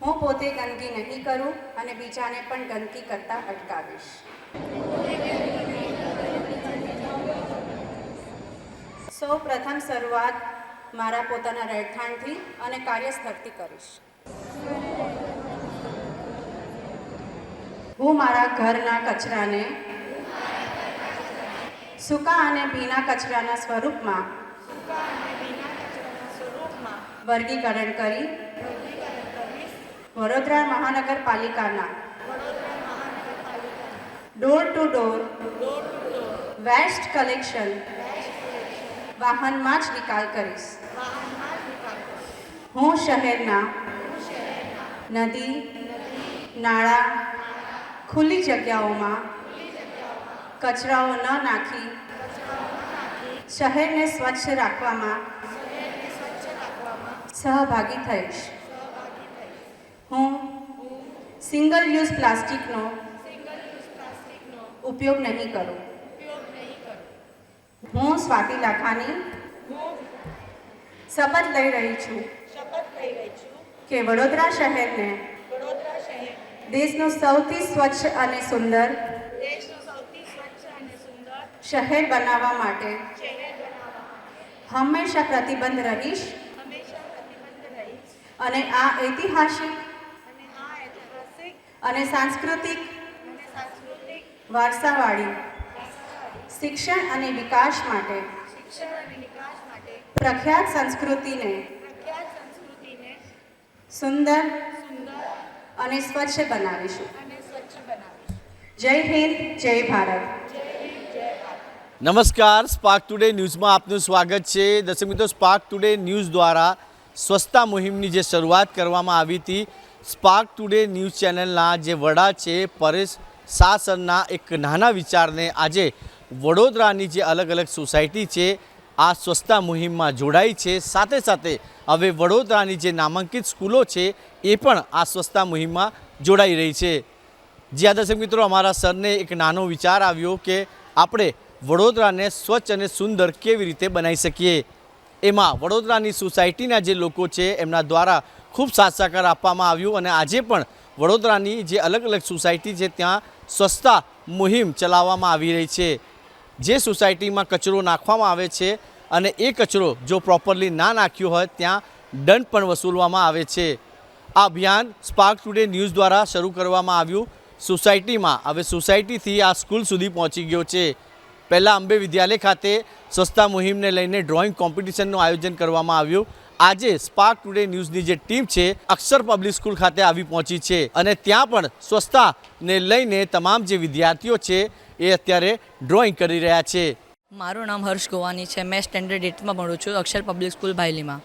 હું પોતે ગંદકી નહીં કરું અને બીજાને પણ ગંદકી કરતા અટકાવીશ. સૌ પ્રથમ શરૂઆત મારા પોતાના રહેઠાણથી અને કાર્યસ્થળથી કરીશ. હું મારા ઘરના કચરાને સૂકા અને ભીના કચરાના સ્વરૂપમાં વર્ગીકરણ કરી વડોદરા મહાનગરપાલિકાના. Door to door waste collection વાહનમાં જ નિકાલ કરીશ. હું શહેરના નદી, નાળા, ખુલ્લી જગ્યાઓમાં કચરાઓ ન નાખી શહેરને સ્વચ્છ રાખવામાં સહભાગી થઈશ. હું સિંગલ યુઝ પ્લાસ્ટિકનો ઉપયોગ નહીં કરું. હું સ્વાતિ લાખાની શપથ લઈ રહી છું કે વડોદરા શહેરને દેશનું સૌથી સ્વચ્છ અને સુંદર શહેર બનાવવા માટે હંમેશા પ્રતિબંધ રહીશ. અને આ ઐતિહાસિક અને સાંસ્કૃતિક વારસાવાળી શિક્ષણ અને વિકાસ માટે પ્રખ્યાત સંસ્કૃતિને સુંદર અને સ્વચ્છ બનાવીશું. જય હિન્દ, જય ભારત. નમસ્કાર, સ્પાર્ક ટુડે ન્યૂઝમાં આપનું સ્વાગત છે. દર્શક મિત્રો, સ્પાર્ક ટુડે ન્યૂઝ દ્વારા સ્વચ્છતા મુહિમની જે શરૂઆત કરવામાં આવી હતી સ્પાર્ક ટુડે ન્યૂઝ ચેનલના જે વડા છે પરેશ શાહ સરના એક નાના વિચારને આજે વડોદરાની જે અલગ અલગ સોસાયટી છે, આ સ્વચ્છતા મુહિમમાં જોડાઈ છે. સાથે સાથે હવે વડોદરાની જે નામાંકિત સ્કૂલો છે, એ પણ આ સ્વચ્છતા મુહિમમાં જોડાઈ રહી છે. જ્યાં દર્શક મિત્રો, અમારા સરને એક નાનો વિચાર આવ્યો કે આપણે વડોદરાને સ્વચ્છ અને સુંદર કેવી રીતે બનાવી શકીએ? એમાં વડોદરાની સોસાયટીના જે લોકો છે, એમના દ્વારા ખૂબ સાથ સહકાર આપવામાં આવ્યું અને આજે પણ વડોદરાની જે અલગ અલગ સોસાયટી છે, ત્યાં સ્વચ્છતા મુહિમ ચલાવવામાં આવી રહી છે. જે સોસાયટીમાં કચરો નાખવામાં આવે છે અને એ કચરો જો પ્રોપરલી ના નાખ્યો હોય, ત્યાં દંડ પણ વસૂલવામાં આવે છે. આ અભિયાન સ્પાર્ક ટુડે ન્યૂઝ દ્વારા શરૂ કરવામાં આવ્યું. સોસાયટીમાં, હવે સોસાયટીથી આ સ્કૂલ સુધી પહોંચી ગયો છે. પહેલાં અંબે વિદ્યાલય ખાતે સ્વચ્છતા મુહિમને લઈને ડ્રોઈંગ કોમ્પિટિશનનું આયોજન કરવામાં આવ્યું. આજે સ્પાર્ક ટુડે ન્યૂઝની જે ટીમ છે, અક્ષર પબ્લિક સ્કૂલ ખાતે આવી પહોંચી છે અને ત્યાં પણ સ્વચ્છતાને લઈને તમામ જે વિદ્યાર્થીઓ છે, એ અત્યારે ડ્રોઈંગ કરી રહ્યા છે. મારું નામ હર્ષ ગોવાની છે. મેં સ્ટેન્ડર્ડ એટમાં ભણું છું, અક્ષર પબ્લિક સ્કૂલ ભાયલીમાં.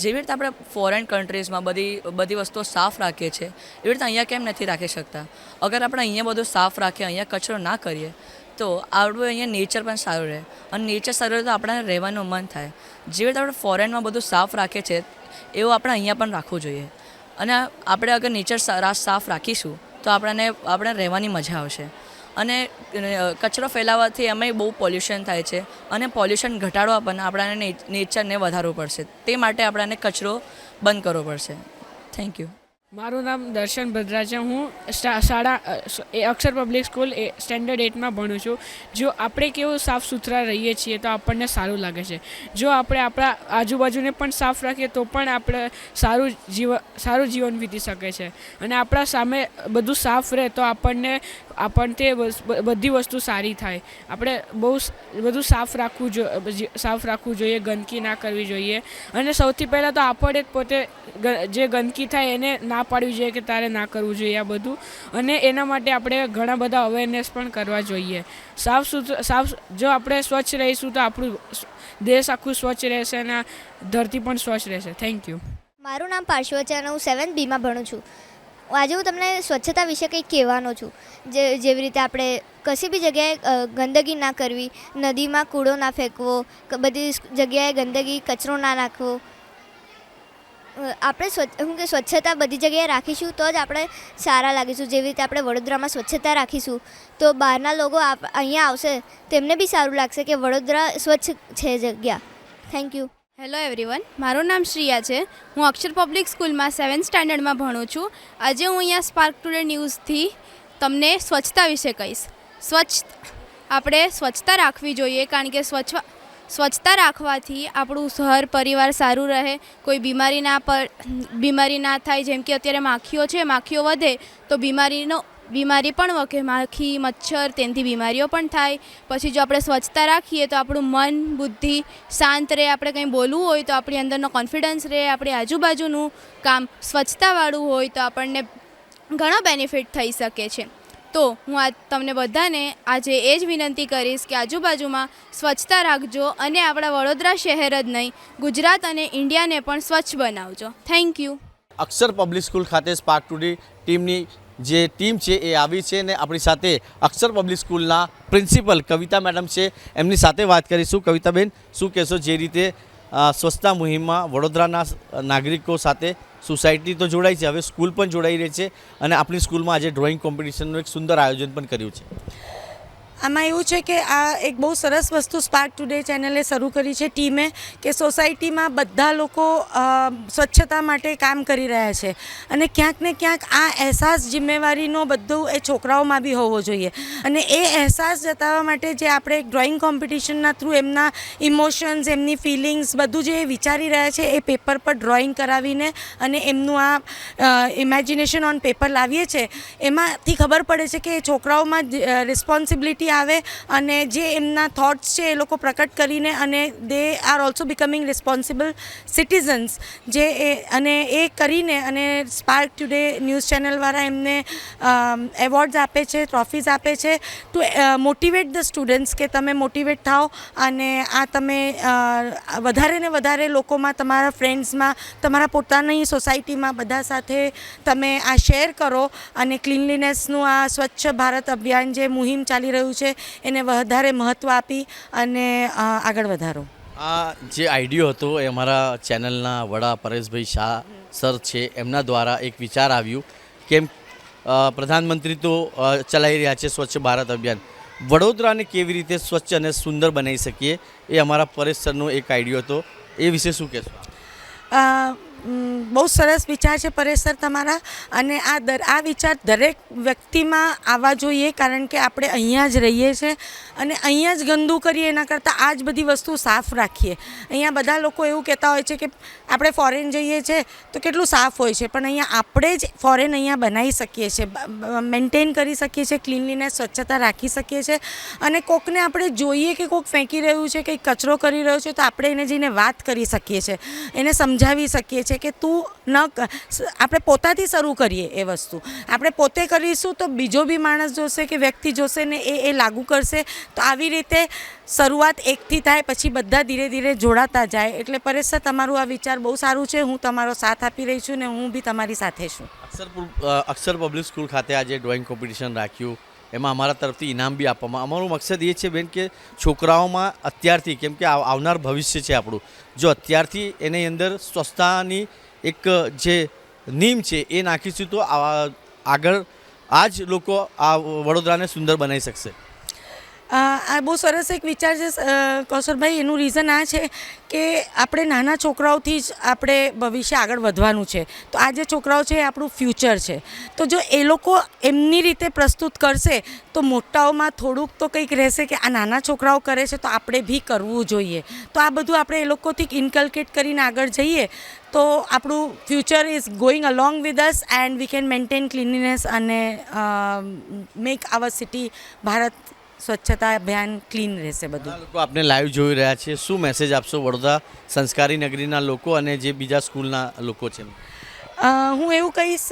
જેવી રીતે આપણે ફોરેન કન્ટ્રીઝમાં બધી બધી વસ્તુઓ સાફ રાખીએ છીએ, એવી રીતે અહીંયા કેમ નથી રાખી શકતા? અગર આપણે અહીંયા બધું સાફ રાખીએ, અહીંયા કચરો ના કરીએ તો આપણું અહીંયા નેચર પણ સારું રહે. અને નેચર સારું રહે તો આપણને રહેવાનું મન થાય. જે રીતે આપણે ફોરેનમાં બધું સાફ રાખે છે એવું આપણે અહીંયા પણ રાખવું જોઈએ. અને આપણે અગર નેચર સાફ રાખીશું, તો આપણને આપણે રહેવાની મજા આવશે. અને કચરો ફેલાવવાથી એમાંય બહુ પોલ્યુશન થાય છે. અને પોલ્યુશન ઘટાડવા પણ આપણાને નેચરને વધારવું પડશે. તે માટે આપણાને કચરો બંધ કરવો પડશે. થેન્ક યુ મારું નામ દર્શન ભદ્રા છે. હું શાળા Akshar public school A standard એટમાં ભણું છું. જો આપણે કેવું સાફ સુથરા રહીએ છીએ તો આપણને સારું લાગે છે. જો આપણે આપણા આજુબાજુને પણ સાફ રાખીએ તો પણ આપણે સારું જીવન સારું જીવન વીતી શકે છે. અને આપણા સામે બધું સાફ રહે તો આપણને આપણને તે બધી વસ્તુ સારી થાય. આપણે બહુ બધું સાફ રાખવું જોઈએ સાફ રાખવું જોઈએ, ગંદકી ના કરવી જોઈએ. અને સૌથી પહેલાં તો આપણે જ પોતે જે ગંદકી થાય એને ના પાડવી જોઈએ કે તારે ના કરવું જોઈએ આ બધું. અને એના માટે આપણે ઘણા બધા અવેરનેસ પણ કરવા જોઈએ. સાફ સુથરા સાફ જો આપણે સ્વચ્છ રહીશું તો આપણું દેશ આખું સ્વચ્છ રહેશે અને ધરતી પણ સ્વચ્છ રહેશે. થેન્ક યુ મારું નામ પાર્શ્વ છે અને હું સેવન્થ બીમાં ભણું છું. આજે હું તમને સ્વચ્છતા વિશે કંઈક કહેવાનો છું. જે, જેવી રીતે આપણે કશી બી જગ્યાએ ગંદકી ના કરવી, નદીમાં કૂડો ના ફેંકવો બધી જગ્યાએ ગંદકી કચરો ના નાખવો. આપણે સ્વચ્છ, હું કે સ્વચ્છતા બધી જગ્યાએ રાખીશું તો જ આપણે સારા લાગીશું. જેવી રીતે આપણે વડોદરામાં સ્વચ્છતા રાખીશું, તો બહારના લોકો અહીંયા આવશે, તેમને બી સારું લાગશે કે વડોદરા સ્વચ્છ છે જગ્યા. થેન્ક યુ હેલો એવરીવન મારું નામ શ્રિયા છે. હું અક્ષર પબ્લિક સ્કૂલમાં સેવન્થ સ્ટાન્ડર્ડમાં ભણું છું. આજે હું અહીંયા સ્પાર્ક ટુડે ન્યૂઝથી તમને સ્વચ્છતા વિશે કહીશ. સ્વચ્છ, આપણે સ્વચ્છતા રાખવી જોઈએ કારણ કે સ્વચ્છ, સ્વચ્છતા રાખવાથી આપણું શહેર પરિવાર સારું રહે. કોઈ બીમારી ના પર, બીમારી ના થાય, જેમ કે અત્યારે માખીઓ છે, માખીઓ વધે, તો બીમારીનો બીમારી પણ વખે, માખી, મચ્છર, તેનાથી બીમારીઓ પણ થાય. પછી જો આપણે સ્વચ્છતા રાખીએ તો આપણું મન, બુદ્ધિ શાંત રહે. આપણે કંઈ બોલવું હોય તો આપણી અંદરનો કોન્ફિડન્સ રહે. આપણી આજુબાજુનું કામ સ્વચ્છતાવાળું હોય તો આપણને ઘણો બેનિફિટ થઈ શકે છે. તો હું આ તમને બધાને આજે એ જ વિનંતી કરીશ કે આજુબાજુમાં સ્વચ્છતા રાખજો અને આપણા વડોદરા શહેર જ નહીં, ગુજરાત અને ઇન્ડિયાને પણ સ્વચ્છ બનાવજો. Thank you Akshar public school ખાતે સ્પાર્ક ટુડે ટીમની જે ટીમ છે એ આવી છે અને આપણી સાથે અક્ષર પબ્લિક સ્કૂલના પ્રિન્સિપલ કવિતા મેડમ છે. એમની સાથે વાત કરીશું. કવિતાબેન, શું કહેશો જે રીતે સ્વચ્છતા મુહિમમાં વડોદરાના નાગરિકો સાથે સોસાયટી તો જોડાઈ છે, હવે સ્કૂલ પણ જોડાઈ રહી છે અને આપણી સ્કૂલમાં આજે ડ્રોઈંગ કોમ્પિટિશનનું એક સુંદર આયોજન પણ કર્યું છે. આમાં એવું છે કે આ એક બહુ સરસ વસ્તુ સ્પાર્ક ટુડે ચેનલે શરૂ કરી છે ટીમે, કે સોસાયટીમાં બધા લોકો સ્વચ્છતા માટે કામ કરી રહ્યા છે. અને ક્યાંક ને ક્યાંક આ અહેસાસ, જિમ્મેવારીનો બધું એ છોકરાઓમાં બી હોવો જોઈએ. અને એ અહેસાસ જતાવવા માટે જે આપણે ડ્રોઈંગ કોમ્પિટિશનના થ્રુ એમના ઇમોશન્સ એમની ફિલિંગ્સ બધું જે વિચારી રહ્યા છે, એ પેપર પર ડ્રોઈંગ કરાવીને અને એમનું આ ઇમેજિનેશન ઓન પેપર લાવીએ છીએ એમાંથી ખબર પડે છે કે એ છોકરાઓમાં રિસ્પોન્સિબિલિટી આવે અને જે એમના થોટ્સ છે એ લોકો પ્રકટ કરીને અને they are also becoming responsible citizens જે એ, અને એ કરીને અને સ્પાર્ક ટુડે ન્યૂઝ ચેનલવાળા એમને એવોર્ડ્સ આપે છે ટ્રોફીઝ આપે છે ટુ મોટિવેટ ધ સ્ટુડન્ટ્સ કે તમે મોટિવેટ થાઓ અને આ તમે વધારે ને વધારે લોકોમાં, તમારા ફ્રેન્ડ્સમાં તમારા પોતાની સોસાયટીમાં બધા સાથે તમે આ શેર કરો અને ક્લીનલીનેસનું આ સ્વચ્છ ભારત અભિયાન જે મુહિમ ચાલી રહ્યું છે એને વધારે મહત્ત્વ આપી અને આગળ વધારો. આ જે આઈડિયો હતો એ અમારા ચેનલના વડા પરેશભાઈ શાહ સર છે એમના દ્વારા એક વિચાર આવ્યું કેમ પ્રધાનમંત્રી તો ચલાવી રહ્યા છે સ્વચ્છ ભારત અભિયાન. વડોદરાને કેવી રીતે સ્વચ્છ અને સુંદર બનાવી શકીએ એ અમારા પરેશ સરનો એક આઈડિયો હતો. એ વિશે શું કહેશો? બહુ સરસ વિચાર છે પરેશ સર તમારા. અને આ દર આ વિચાર દરેક વ્યક્તિમાં આવવા જોઈએ કારણ કે આપણે અહીંયા જ રહીએ છીએ અને અહીંયા જ ગંદુ કરીએ એના કરતાં આ જ બધી વસ્તુ સાફ રાખીએ. અહીંયા બધા લોકો એવું કહેતા હોય છે કે આપણે ફોરેન જઈએ છીએ તો કેટલું સાફ હોય છે, પણ અહીંયા આપણે જ ફોરેન અહીંયા બનાવી શકીએ છીએ મેન્ટેન કરી શકીએ છીએ ક્લીનલીનેસ સ્વચ્છતા રાખી શકીએ છીએ. અને કોકને આપણે જોઈએ કે કોક ફેંકી રહ્યું છે કંઈક કચરો કરી રહ્યો છે, તો આપણે એને જઈને વાત કરી શકીએ છીએ, એને સમજાવી શકીએ છીએ કે તું ન આપણે પોતાથી શરૂ કરીએ એ વસ્તુ. આપણે પોતે કરીશું તો બીજો બી માણસ જોશે કે વ્યક્તિ જોશે ને એ એ લાગુ કરશે. તો આવી રીતે શરૂઆત એકથી થાય, પછી બધા ધીરે ધીરે જોડાતા જાય. એટલે પરેશ તમારું આ વિચાર બહુ સારું છે. હું તમારો સાથ આપી રહી છું ને હું બી તમારી સાથે છું. અક્ષર અક્ષર પબ્લિક સ્કૂલ ખાતે આજે ડ્રોઈંગ કોમ્પિટિશન રાખ્યું. એમાં અમારા તરફથી ઇનામ બી આપવામાં અમારું મકસદ એ છે બેન કે છોકરાઓમાં અત્યારથી, કેમ કે આવ- આવનાર ભવિષ્ય છે આપણું, જો અત્યારથી એની અંદર સ્વચ્છતાની એક જે નીમ છે એ નાખીશું તો આગળ આ જ લોકો આ વડોદરાને સુંદર બનાવી શકશે. આ બહુ સરસ એક વિચાર છે કૌશલભાઈ, એનું રીઝન આ છે કે આપણે નાના છોકરાઓથી જ આપણે ભવિષ્ય આગળ વધવાનું છે. તો આ જે છોકરાઓ છે એ આપણું ફ્યુચર છે. તો જો એ લોકો એમની રીતે પ્રસ્તુત કરશે, તો મોટાઓમાં થોડુંક તો કંઈક રહેશે કે આ નાના છોકરાઓ કરે છે તો આપણે બી કરવું જોઈએ. તો આ બધું આપણે એ લોકોથી ઇન્કલ્કેટ કરીને આગળ જઈએ, તો આપણું future is going along with us and we can maintain cleanliness અને મેક આવર સિટી ભારત સ્વચ્છતા અભિયાન ક્લીન રહેશે બધું. લોકો આપણે લાઈવ જોઈ રહ્યા છે. શું મેસેજ આપશો વડોદરા સંસ્કારી નગરીના લોકો અને જે બીજા સ્કૂલના લોકો છે? હું એવું કહીશ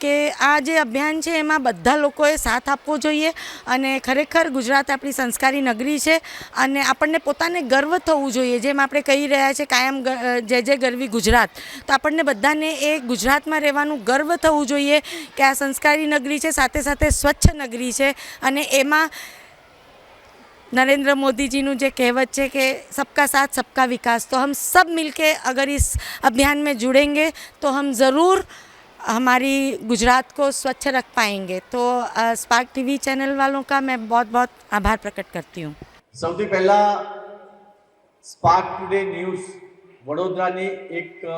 કે આ જે અભિયાન છે એમાં બધા લોકોએ સાથ આપવો જોઈએ અને ખરેખર ગુજરાત આપણી સંસ્કારી નગરી છે અને આપણને પોતાને ગર્વ થવું જોઈએ. જેમ આપણે કહી રહ્યા છે કાયમ જે જે ગરવી ગુજરાત. તો આપણને બધાને એ ગુજરાતમાં રહેવાનું ગર્વ થવું જોઈએ કે આ સંસ્કારી નગરી છે, સાથે સાથે સ્વચ્છ નગરી છે અને એમાં नरेंद्र मोदी जी નું જે કહેવત છે કે सबका साथ सबका विकास तो हम सब मिलके अगर इस अभियान में जुड़ेंगे तो हम ज़रूर हमारी गुजरात को स्वच्छ रख पाएंगे तो स्पार्क टीवी चैनल वालों का मैं बहुत बहुत आभार प्रकट करती हूँ સૌથી પહેલા સ્પાર્ક ટુડે ન્યૂઝ વડોદરાની એક અ,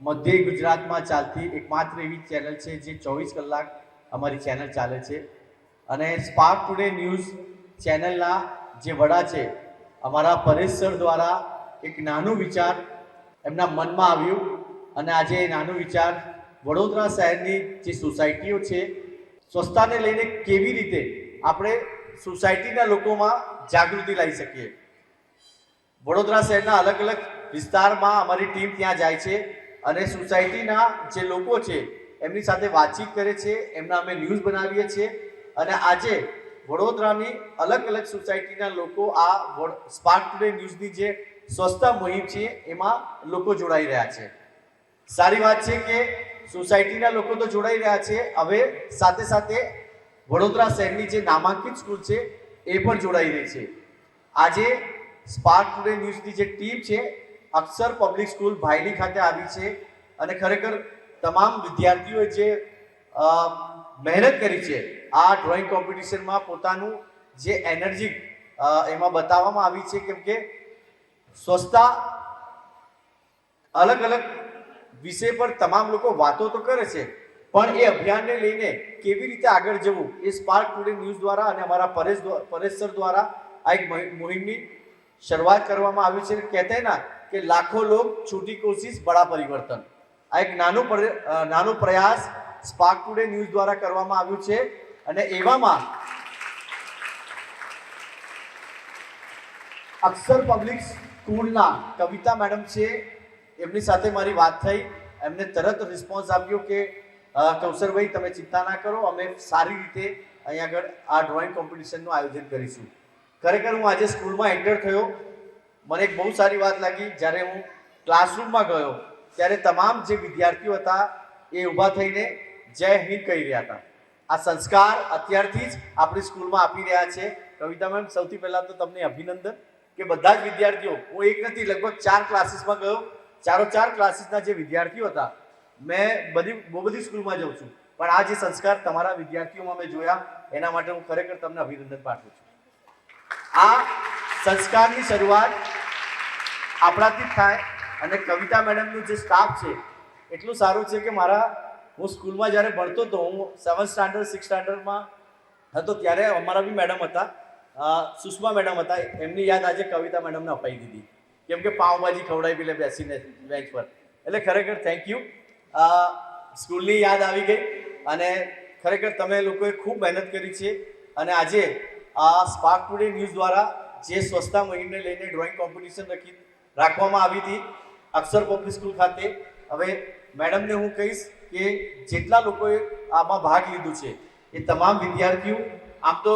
મધ્ય ગુજરાતમાં ચાલતી એકમાત્ર એવી ચેનલ છે જે ચોવીસ કલાક અમારી ચેનલ ચાલે છે અને સ્પાર્ક ટુડે ન્યૂઝ ચેનલના જે વડા છે, અમારા પરેશ દ્વારા એક નાનું વિચાર એમના મનમાં આવ્યું અને આજે એ નાનું વિચાર વડોદરા શહેરની જે સોસાયટીઓ છે, સ્વચ્છતાને લઈને કેવી રીતે આપણે સોસાયટીના લોકોમાં જાગૃતિ લાવી શકીએ. વડોદરા શહેરના અલગ અલગ વિસ્તારમાં અમારી ટીમ ત્યાં જાય છે અને સોસાયટીના જે લોકો છે, એમની સાથે વાતચીત કરે છે, એમના અમે ન્યૂઝ બનાવીએ છીએ અને આજે વડોદરાની અલગ અલગ સોસાયટીના લોકો આ સ્પાર્ક ટુડે ન્યૂઝની જે સ્વચ્છતા મુહિમ છે, એમાં લોકો જોડાઈ રહ્યા છે. સારી વાત છે કે સોસાયટીના લોકો તો જોડાઈ રહ્યા છે, હવે સાથે સાથે વડોદરા શહેરની જે નામાંકિત સ્કૂલ છે, એ પણ જોડાઈ રહી છે. આજે સ્પાર્ક ટુડે ન્યૂઝની જે ટીમ છે, અક્ષર પબ્લિક સ્કૂલ ભાયલી ખાતે આવી છે અને ખરેખર તમામ વિદ્યાર્થીઓએ જે મહેનત કરી છે આ ડ્રોઈંગ કોમ્પિટિશનમાં પોતાનું જે એનર્જી એમાં બતાવવામાં આવી છે કેમ કે સ્વચ્છતા અલગ અલગ વિષય પર તમામ લોકો વાતો તો કરે છે, પણ એ અભિયાનને લઈને કેવી રીતે આગળ જવું એ સ્પાર્ક ટુડે ન્યૂઝ દ્વારા અને અમારા પરેશ પરેશ સર દ્વારા આ એક મહિ- મુહિમની શરૂઆત કરવામાં આવી છે કહેતા ના કે લાખો લોક છૂટી કોશિશ બડા પરિવર્તન. આ એક નાનો નાનો પ્રયાસ સ્પાર્ક ટુડે ન્યૂઝ દ્વારા કરવામાં આવ્યું છે. અને એવામાં અક્ષર પબ્લિક સ્કૂલના કવિતા મેડમ છે, એમની સાથે મારી વાત થઈ. એમને તરત રિસ્પોન્સ આપ્યો કે કૌશરભાઈ તમે ચિંતા ના કરો, અમે સારી રીતે અહીંયા આગળ આ ડ્રોઈંગ કોમ્પિટિશનનું આયોજન કરીશું. ખરેખર હું આજે સ્કૂલમાં એન્ટર થયો. મને એક બહુ સારી વાત લાગી. જ્યારે હું ક્લાસરૂમમાં ગયો, ત્યારે તમામ જે વિદ્યાર્થીઓ હતા એ ઊભા થઈને જય હિન્દ કહી રહ્યા હતા. આ સંસ્કાર અત્યારથી જ આપણી સ્કૂલમાં આપી રહ્યા છે. કવિતા મેમ, સૌથી પહેલાં તો તમને અભિનંદન કે બધા જ વિદ્યાર્થીઓ, હું એક નથી, લગભગ ચાર ક્લાસીસમાં ગયો. ચારો ચાર ક્લાસીસના જે વિદ્યાર્થીઓ હતા, મેં બધી, બહુ બધી સ્કૂલમાં જાઉં છું. પણ આ જે સંસ્કાર તમારા વિદ્યાર્થીઓમાં મેં જોયા, એના માટે હું ખરેખર તમને અભિનંદન પાઠવું છું. આ સંસ્કારની શરૂઆત આપણાથી જ થાય અને કવિતા મેડમનું જે સ્ટાફ છે, એટલું સારું છે કે મારા હું સ્કૂલમાં જ્યારે ભણતો હતો, હું સેવન્થ સ્ટાન્ડર્ડ સિક્સ સ્ટાન્ડર્ડમાં હતો ત્યારે અમારા બી મેડમ હતા. સુષ્મા મેડમ હતા. એમની યાદ આજે કવિતા મેડમને અપાઈ દીધી. કેમ કે પાવભાજી ખવડાવી પેલે બેસીને બેન્ચ પર. એટલે ખરેખર થેન્ક યુ સ્કૂલની યાદ આવી ગઈ અને ખરેખર તમે લોકોએ ખૂબ મહેનત કરી છે. અને આજે આ સ્પાર્ક ટુડે ન્યૂઝ દ્વારા જે સ્વચ્છતા મુહિમને લઈને ડ્રોઈંગ કોમ્પિટિશન રાખી, રાખવામાં આવી હતી અક્ષર પબ્લિક સ્કૂલ ખાતે. હવે મેડમને હું કહીશ કે જેટલા લોકોએ આમાં ભાગ લીધું છે, એ તમામ વિદ્યાર્થીઓ, આમ તો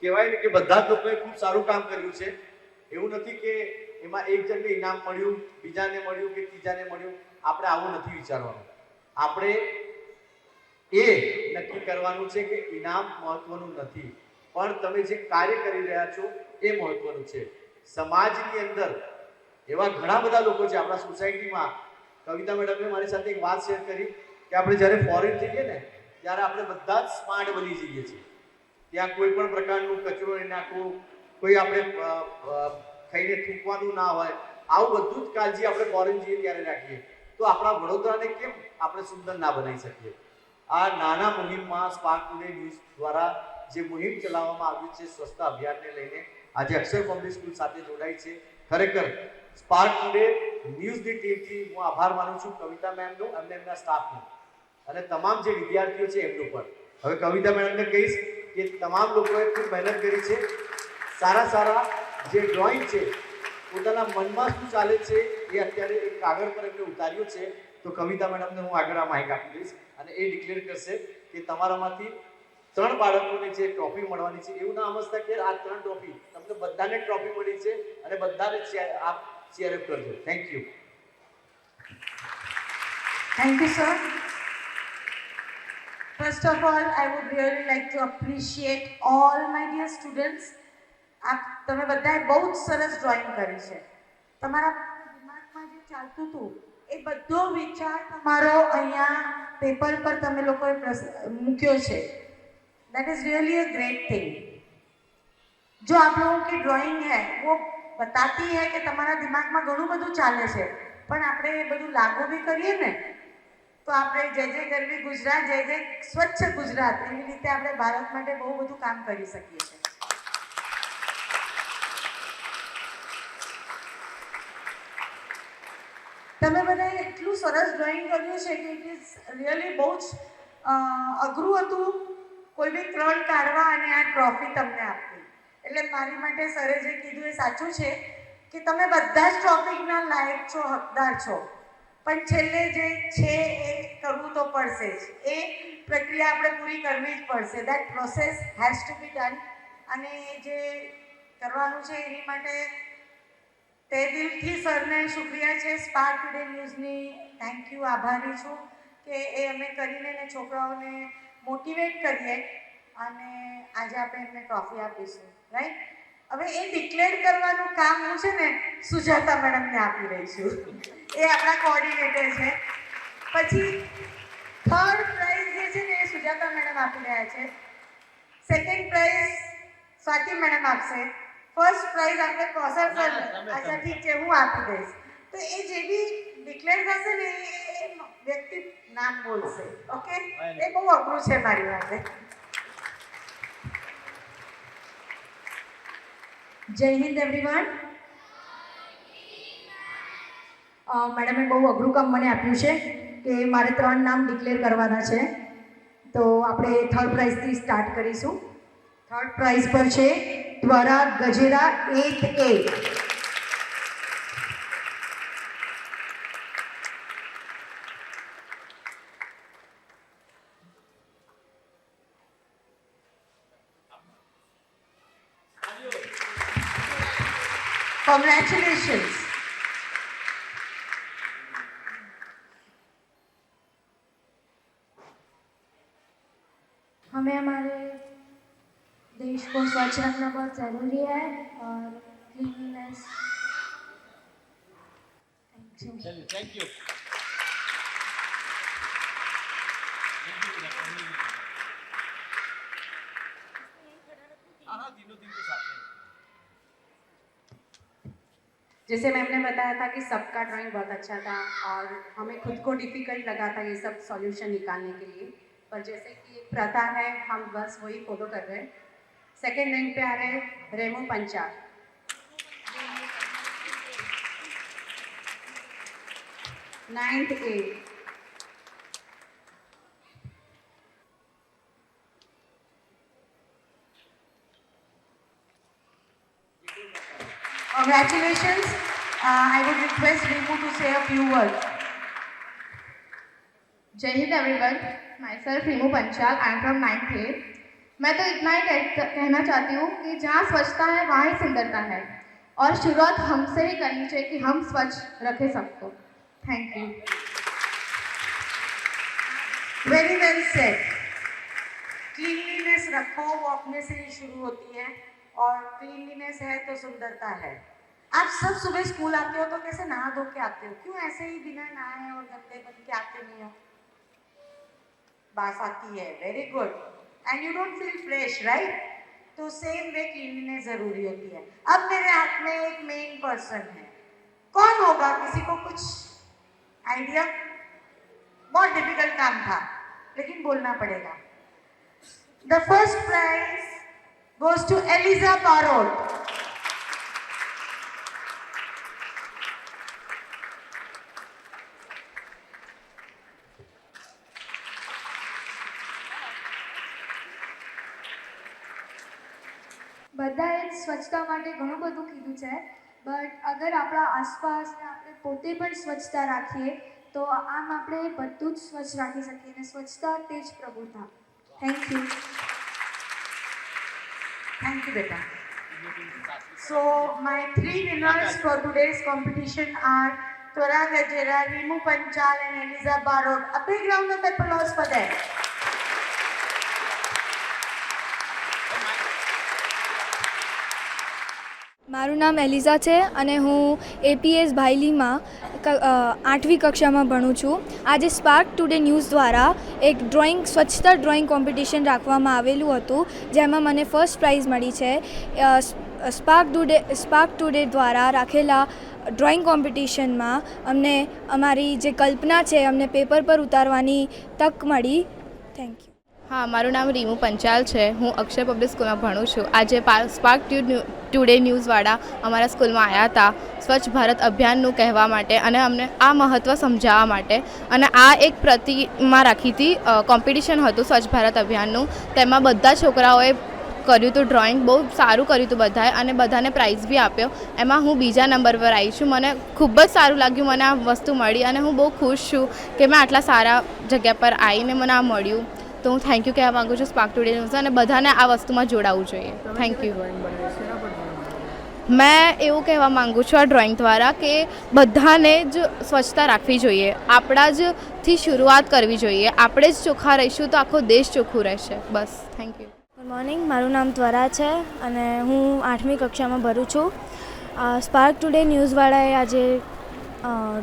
કહેવાય ને કે બધા જ લોકોએ ખૂબ સારું કામ કર્યું છે. એવું નથી કે એમાં એક જણને ઇનામ મળ્યું, બીજાને મળ્યું કે ત્રીજાને મળ્યું. આપણે આવું નથી વિચારવાનું. આપણે એ નક્કી કરવાનું છે કે ઇનામ મહત્વનું નથી. પણ તમે જે કાર્ય કરી રહ્યા છો, એ મહત્વનું છે. સમાજની અંદર એવા ઘણા બધા લોકો છે. આપણા સોસાયટીમાં કવિતા મેડમે મારી સાથે એક વાત શેર કરી. કે આપણે જ્યારે ફોરેન જઈએ ને, ત્યારે આપણે બધા જ સ્માર્ટ બની જઈએ છીએ. ત્યાં કોઈ પણ પ્રકારનું કચરો નહીં નાખવું, કોઈ આપણે ખાઈને થૂંકવાનું ના હોય, આવું બધું જ કાળજી આપણે ફોરેન જઈએ ત્યારે રાખીએ. તો આપણા વડોદરાને કેમ આપણે સુંદર ના બનાવી શકીએ? આ નાના મુહિમમાં સ્પાર્ક ટુડે ન્યૂઝ દ્વારા જે મુહિમ ચલાવવામાં આવી છે સ્વચ્છતા અભિયાનને લઈને, આજે અક્ષર પબ્લિક સ્કૂલ સાથે જોડાઈ છે. ખરેખર સ્પાર્ક ટુડે ન્યૂઝની ટીમથી હું આભાર માનું છું કવિતા મેમનો અને એમના સ્ટાફનો અને તમામ જે વિદ્યાર્થીઓ છે એમનું પણ. હવે કવિતા મેડમને કહીશ કે તમામ લોકોએ ખૂબ મહેનત કરી છે. સારા સારા જે ડ્રોઈંગ છે, પોતાના મનમાં શું ચાલે છે એ અત્યારે એક કાગળ પર એમને ઉતાર્યું છે. તો કવિતા મેડમને હું આગળ આ માહિક આપી દઈશ અને એ ડિક્લેર કરશે કે તમારામાંથી ત્રણ બાળકોને જે ટ્રોફી મળવાની છે, એવું ના સમજતા કે આ ત્રણ ટ્રોફી તમને બધાને ટ્રોફી મળી છે અને બધાને આપ ચેરઅપ કરજો. Thank you thank you sir. First of all I would really like to appreciate all my dear students આપ તમે બધાએ બહુ જ સરસ ડ્રોઈંગ કરી છે. તમારા દિમાગમાં જે ચાલતું હતું, એ બધો વિચાર તમારો અહીંયા પેપર પર તમે લોકોએ મૂક્યો છે. That is really a great thing જો આપ લોકો કે ડ્રોઈંગ હે, વો બતાતી હે કે તમારા દિમાગમાં ઘણું બધું ચાલે છે, પણ આપણે એ બધું લાગુ બી કરીએ ને તો આપણે જય જય ગરવી ગુજરાત, જય જય સ્વચ્છ ગુજરાત. એવી રીતે આપણે ભારત માટે બહુ બધું કામ કરી શકીએ છીએ. તમે બધાએ એટલું સરસ ડ્રોઈંગ કર્યું છે કે ઇટ ઇઝ રિયલી બહુ જ અઘરું હતું કોઈ બી ત્રણ કાઢવા અને આ ટ્રોફી તમને આપવી. એટલે મારી માટે સરે જે કીધું એ સાચું છે કે તમે બધા જ ટ્રોફીના લાયક છો, હકદાર છો. પણ છેલ્લે જે છે એ કરવું તો પડશે જ. એ પ્રક્રિયા આપણે પૂરી કરવી જ પડશે. That process has to be done અને જે કરવાનું છે એની માટે તે દિલથી સરને શુક્રિયા છે સ્પાર્ક ટુડે ન્યૂઝની થેન્ક યુ આભારી છું કે એ અમે કરીને ને છોકરાઓને મોટિવેટ કરીએ. અને આજે આપણે એમને ટ્રોફી આપીશું. રાઈટ હવે એ ડિક્લેર કરવાનું કામ હું છે ને સુજાતા મેડમને આપી રહી છું. એ આપણા કોઓર્ડિનેટર છે. પછી થર્ડ પ્રાઇઝ જે છે ને એ સુજાતા મેડમ આપી રહ્યા છે. સેકન્ડ પ્રાઇઝ સ્વાતિ મેડમ આપશે. ફર્સ્ટ પ્રાઇઝ આપણે કોસર સર અચ્છા ઠીક છે હું આપી દઈશ. તો એ જે બી ડિક્લેર થશે ને એ વ્યક્તિ નામ બોલશે ઓકે? એ બહુ અઘરું છે મારી માટે જય હિન્દ એવરીવન મેડમે બહુ અઘરું કામ મને આપ્યું છે કે મારે ત્રણ નામ ડિક્લેર કરવાના છે. તો આપણે થર્ડ પ્રાઇઝથી સ્ટાર્ટ કરીશું. થર્ડ પ્રાઇઝ પર છે, Tvara Gajera eight A Congratulations. हमें हमारे देश को स्वच्छ रखना बहुत ज़रूरी है और थैंक यू थैंक यू जैसे मैम ने बताया था कि सबका ड्राइंग बहुत अच्छा था और हमें खुद को डिफ़िकल्ट लगा था ये सब सॉल्यूशन निकालने के लिए। पर जैसे कि एक प्रथा है, हम बस वही फॉलो कर रहे हैं। सेकेंड रैंक पे आ रहे हैं रेमो पंचा ninth A Congratulations. Uh, I would request Rimu to say a few words. Jai Hind everyone myself Rimu Panchal I am from ninth A मैं तो इतना ही कह, कहना चाहती हूँ कि जहाँ स्वच्छता है वहाँ ही सुंदरता है। और शुरुआत हमसे ही करनी चाहिए कि हम स्वच्छ रखें सबको। Thank you very well set cleanliness रखो वो अपने से ही शुरू होती है। और क्लीनलीनेस है तो सुंदरता है। आप सब सुबह स्कूल आते हो तो कैसे नहा धो के आते हो? क्यों ऐसे ही बिना नहाए और गंदे बन के आते नहीं हो? बास आती है very good and you don't feel fresh right तो सेम वे क्लीनलीनेस ज़रूरी होती है। अब मेरे हाथ में एक मेन पर्सन है। कौन होगा? किसी को कुछ आइडिया बहुत डिफ़िकल्ट काम था, लेकिन बोलना पड़ेगा। The first prize goes to Eliza Barot બધાએ સ્વચ્છતા માટે ઘણું બધું કીધું છે બટ અગર આપણા આસપાસને આપણે પોતે પણ સ્વચ્છતા રાખીએ તો આમ આપણે બધું જ સ્વચ્છ રાખી શકીએ અને સ્વચ્છતા તે જ પ્રભુતા thank you Thank you, Beta. So, my three winners for today's competition are Tora Gajera, Rimu Panchal, and Eliza Barot. A big round of applause for. મારું નામ એલિઝા છે અને હું એપીએસ અ, આઠમી કક્ષામાં ભણું છું. આજે સ્પાર્ક ટુડે ન્યૂઝ દ્વારા એક ડ્રોઈંગ સ્વચ્છતા ડ્રોઈંગ કોમ્પિટિશન રાખવામાં આવેલું હતું જેમાં મને ફર્સ્ટ પ્રાઇઝ મળી છે. સ્પાર્ક ટુડે સ્પાર્ક ટુડે દ્વારા રાખેલા ડ્રોઈંગ કોમ્પિટિશનમાં અમને અમારી જે કલ્પના છે અમને પેપર પર ઉતારવાની તક મળી. થેન્ક યુ હા, મારું નામ રીમુ પંચાલ છે. હું અક્ષર પબ્લિક સ્કૂલમાં ભણું છું. આજે સ્પાર્ક ટુડે ન્યૂઝવાળા અમારા સ્કૂલમાં આવ્યા હતા. સ્વચ્છ ભારત અભિયાનનું કહેવા માટે અને અમને આ મહત્ત્વ સમજાવવા માટે અને આ એક પ્રતિમા રાખી હતી કોમ્પિટિશન હતું સ્વચ્છ ભારત અભિયાનનું. તેમાં બધા છોકરાઓએ કર્યું હતું ડ્રોઈંગ બહુ સારું કર્યું હતું બધાએ અને બધાને પ્રાઇઝ બી આપ્યો. એમાં હું બીજા નંબર પર આવી છું. મને ખૂબ જ સારું લાગ્યું, મને આ વસ્તુ મળી અને હું બહુ ખુશ છું કે મેં આટલા સારા જગ્યા પર આવીને મને આ મળ્યું. તો હું થેન્ક યુ કહેવા માગું છું સ્પાર્ક ટુડે ન્યૂઝ અને બધાને આ વસ્તુમાં જોડાવવું જોઈએ. થેન્ક યુ મેં એવું કહેવા માગું છું આ ડ્રોઈંગ દ્વારા કે બધાને જ સ્વચ્છતા રાખવી જોઈએ. આપણા જ થી શરૂઆત કરવી જોઈએ. આપણે જ ચોખ્ખા રહીશું તો આખો દેશ ચોખ્ખું રહેશે. બસ. થેન્ક યુ ગુડ મોર્નિંગ મારું નામ ત્વરા છે અને હું આઠમી કક્ષામાં ભરું છું. સ્પાર્ક ટુડે ન્યૂઝવાળાએ આજે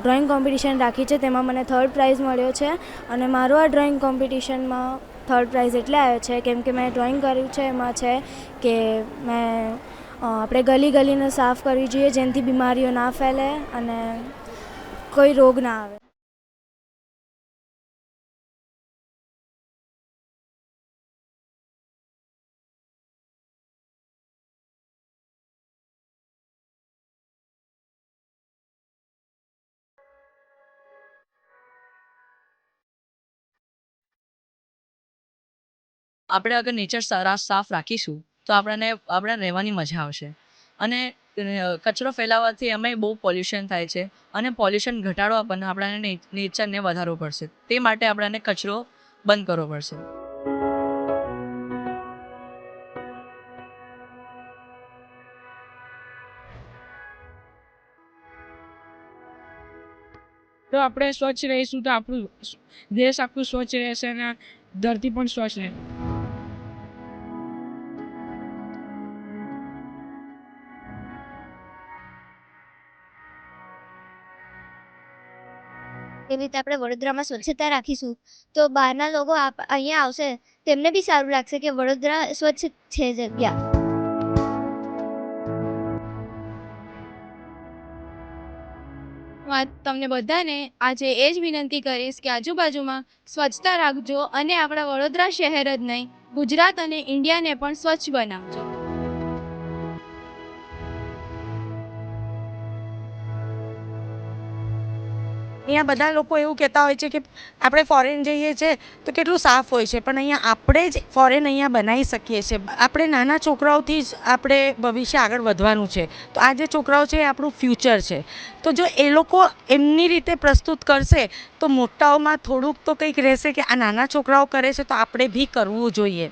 ડ્રોઈંગ કોમ્પિટિશન રાખી છે. તેમાં મને થર્ડ પ્રાઇઝ મળ્યો છે અને મારું આ ડ્રોઈંગ કોમ્પિટિશનમાં થર્ડ પ્રાઇઝ એટલે આવ્યો છે. કેમ કે મેં ડ્રોઈંગ કર્યું છે, એમાં છે કે મેં આપણે ગલી ગલીને સાફ કરવી જોઈએ જેનાથી બીમારીઓ ના ફેલે અને કોઈ રોગ ના આવે. આપણે અગર નેચર સાફ રાખીશું, તો આપણને આપણે રહેવાની મજા આવશે. અને કચરો ફેલાવવાથી અમે બહુ પોલ્યુશન થાય છે અને પોલ્યુશન ઘટાડવા પણ આપણને નેચરને વધારવું પડશે. તે માટે આપણને કચરો બંધ કરવો પડશે. તો આપણે સ્વચ્છ રહીશું, તો આપણું દેશ આખું સ્વચ્છ રહેશે અને ધરતી પણ સ્વચ્છ રહે. એવી રીતે આપણે વડોદરામાં સ્વચ્છતા રાખીશું. તો બહારના લોકો આપ, અહીંયા આવશે, તેમને બી સારું લાગશે કે વડોદરા સ્વચ્છ છે જગ્યા. વાત તમને બધાને આજે એ જ વિનંતી કરીશ કે આજુબાજુમાં સ્વચ્છતા રાખજો અને આપણા વડોદરા શહેર જ નહીં, ગુજરાત અને ઇન્ડિયાને પણ સ્વચ્છ બનાવજો. અહીંયા બધા લોકો એવું કહેતા હોય છે કે આપણે ફોરેન જઈએ છીએ તો કેટલું સાફ હોય છે. પણ અહીંયા આપણે જ ફોરેન અહીંયા બનાવી શકીએ છીએ. આપણે નાના છોકરાઓથી જ આપણે ભવિષ્ય આગળ વધવાનું છે. તો આ જે છોકરાઓ છે એ આપણું ફ્યુચર છે. તો જો એ લોકો એમની રીતે પ્રસ્તુત કરશે તો મોટાઓમાં થોડુંક તો કંઈક રહેશે કે આ નાના છોકરાઓ કરે છે તો આપણે બી કરવું જોઈએ.